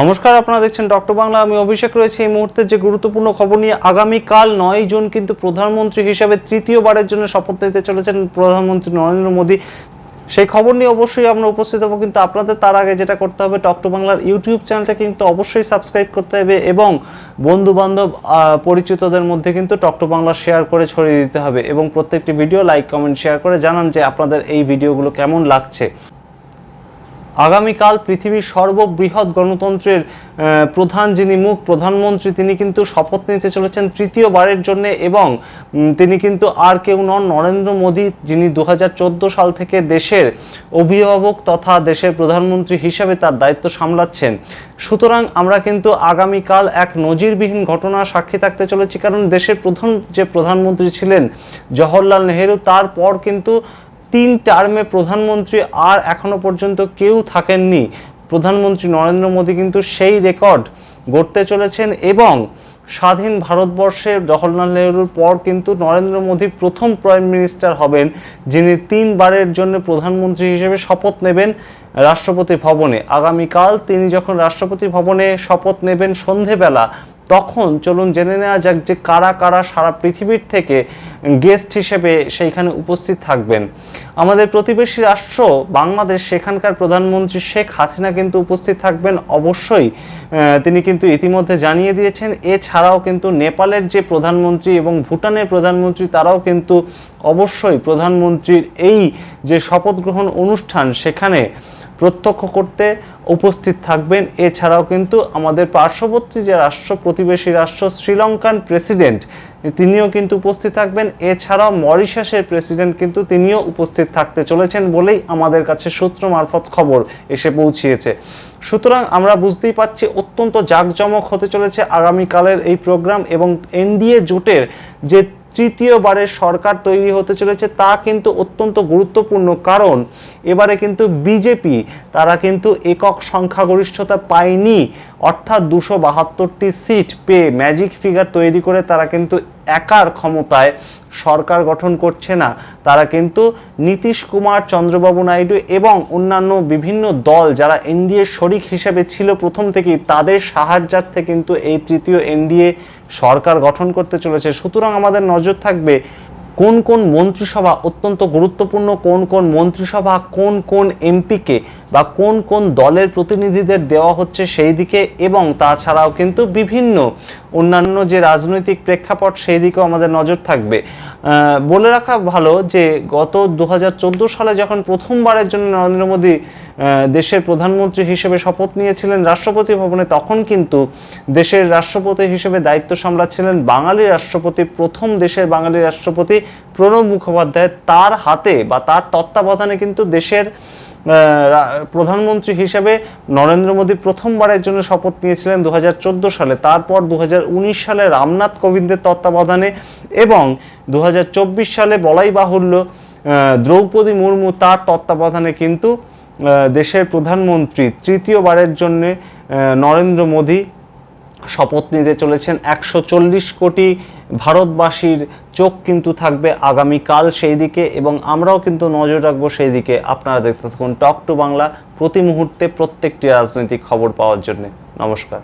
নমস্কার, আপনারা দেখছেন ডক্টর বাংলা। আমি অভিষেক রয়েছে। এই মুহূর্তে যে গুরুত্বপূর্ণ খবর নিয়ে আগামীকাল নয় জুন কিন্তু প্রধানমন্ত্রী হিসাবে তৃতীয়বারের জন্য শপথ নিতে চলেছেন প্রধানমন্ত্রী নরেন্দ্র মোদী। সেই খবর নিয়ে অবশ্যই আমরা উপস্থিত হব, কিন্তু আপনাদের তার আগে যেটা করতে হবে টকটু বাংলার ইউটিউব চ্যানেলটা কিন্তু অবশ্যই সাবস্ক্রাইব করতে হবে এবং বন্ধু বান্ধব পরিচিতদের মধ্যে কিন্তু টকটু বাংলা শেয়ার করে ছড়িয়ে দিতে হবে এবং প্রত্যেকটি ভিডিও লাইক, কমেন্ট, শেয়ার করে জানান যে আপনাদের এই ভিডিওগুলো কেমন লাগছে। আগামীকাল পৃথিবীর সর্ববৃহৎ গণতন্ত্রের প্রধান যিনি মুখ, প্রধানমন্ত্রী, তিনি কিন্তু শপথ নিতে চলেছেন তৃতীয়বারের জন্য এবং তিনি কিন্তু আর কেউ নন নরেন্দ্র মোদী, যিনি দু হাজার চোদ্দ সাল থেকে দেশের অভিভাবক তথা দেশের প্রধানমন্ত্রী হিসেবে তার দায়িত্ব সামলাচ্ছেন। সুতরাং আমরা কিন্তু আগামীকাল এক নজিরবিহীন ঘটনার সাক্ষী থাকতে চলেছি, কারণ দেশের প্রথম যে প্রধানমন্ত্রী ছিলেন জওহরলাল নেহেরু, তারপর কিন্তু তিন টার্মে প্রধানমন্ত্রী আর এখনও পর্যন্ত কেউ থাকেননি। প্রধানমন্ত্রী নরেন্দ্র মোদী কিন্তু সেই রেকর্ড গড়তে চলেছেন এবং স্বাধীন ভারতবর্ষের জওহরলাল নেহরুর পর কিন্তু নরেন্দ্র মোদী প্রথম প্রাইম মিনিস্টার হবেন, যিনি তিনবারের জন্য প্রধানমন্ত্রী হিসেবে শপথ নেবেন রাষ্ট্রপতি ভবনে। আগামীকাল তিনি যখন রাষ্ট্রপতি ভবনে শপথ নেবেন সন্ধেবেলা তখন চলুন জেনে নেওয়া যাক যে কারা কারা সারা পৃথিবীর থেকে গেস্ট হিসেবে সেইখানে উপস্থিত থাকবেন। আমাদের প্রতিবেশী রাষ্ট্র বাংলাদেশ, সেখানকার প্রধানমন্ত্রী শেখ হাসিনা কিন্তু উপস্থিত থাকবেন। অবশ্যই তিনি কিন্তু ইতিমধ্যে জানিয়ে দিয়েছেন। এছাড়াও কিন্তু নেপালের যে প্রধানমন্ত্রী এবং ভুটানের প্রধানমন্ত্রী, তারাও কিন্তু অবশ্যই প্রধানমন্ত্রীর এই যে শপথ গ্রহণ অনুষ্ঠান, সেখানে প্রত্যক্ষ করতে উপস্থিত থাকবেন। এছাড়াও কিন্তু আমাদের পার্শ্ববর্তী যে রাষ্ট্র, প্রতিবেশী রাষ্ট্র, শ্রীলঙ্কান প্রেসিডেন্ট, তিনিও কিন্তু উপস্থিত থাকবেন। এছাড়াও মরিশাসের প্রেসিডেন্ট কিন্তু তিনিও উপস্থিত থাকতে চলেছেন বলেই আমাদের কাছে সূত্র মারফত খবর এসে পৌঁছিয়েছে। সুতরাং আমরা বুঝতেই পারছি অত্যন্ত জাঁকজমক হতে চলেছে আগামীকালের এই প্রোগ্রাম এবং এনডিএ জোটের যে তৃতীয়বারের সরকার তৈরি হতে চলেছে, তা কিন্তু অত্যন্ত গুরুত্বপূর্ণ কারণ, এবারে কিন্তু বিজেপি তারা কিন্তু একক সংখ্যাগরিষ্ঠতা পায়নি, অর্থাৎ দুশো বাহাত্তরটি সিট পেয়ে ম্যাজিক ফিগার তৈরি করে তারা কিন্তু একার ক্ষমতায় সরকার গঠন করছে না। তারা কিন্তু নীতিশ কুমার, চন্দ্রবাবু নাইডু এবং অন্যান্য বিভিন্ন দল যারা এনডিএ শরিক হিসেবে ছিল প্রথম থেকেই, তাদের সাহায্যার্থে কিন্তু এই তৃতীয় এনডিএ সরকার গঠন করতে চলেছে। সুতরাং আমাদের নজর থাকবে কোন কোন মন্ত্রিসভা অত্যন্ত গুরুত্বপূর্ণ, কোন কোন মন্ত্রিসভা কোন কোন এমপিকে বা কোন কোন দলের প্রতিনিধিদের দেওয়া হচ্ছে সেই দিকে এবং তাছাড়াও কিন্তু বিভিন্ন অন্যান্য যে রাজনৈতিক প্রেক্ষাপট সেই দিকেও আমাদের নজর থাকবে। বলে রাখা ভালো যে গত দু হাজার চোদ্দ সালে যখন প্রথমবারের জন্য নরেন্দ্র মোদী দেশের প্রধানমন্ত্রী হিসেবে শপথ নিয়েছিলেন রাষ্ট্রপতি ভবনে, তখন কিন্তু দেশের রাষ্ট্রপতি হিসেবে দায়িত্ব সামলাচ্ছিলেন বাঙালি রাষ্ট্রপতি, প্রথম দেশের বাঙালি রাষ্ট্রপতি প্রণব মুখোপাধ্যায়। তার হাতে বা তার তত্ত্বাবধানে কিন্তু দেশের প্রধানমন্ত্রী হিসেবে নরেন্দ্র মোদী প্রথমবারের জন্য শপথ নিয়েছিলেন দু হাজার চোদ্দ সালে। তারপর দু হাজার উনিশ সালে রামনাথ কোবিন্দের তত্ত্বাবধানে এবং দু হাজার চব্বিশ সালে বলাই বাহুল্য দ্রৌপদী মুর্মু তার তত্ত্বাবধানে কিন্তু দেশের প্রধানমন্ত্রী তৃতীয়বারের জন্য নরেন্দ্র মোদী শপথ নিতে চলেছেন একশো চল্লিশ কোটি ভারতবাসীর চোখ কিন্তু থাকবে আগামীকাল সেই দিকে এবং আমরাও কিন্তু নজর রাখব সেই দিকে। আপনারা দেখতে থাকুন টক টু বাংলা প্রতি মুহূর্তে প্রত্যেকটি রাজনৈতিক খবর পাওয়ার জন্য। নমস্কার।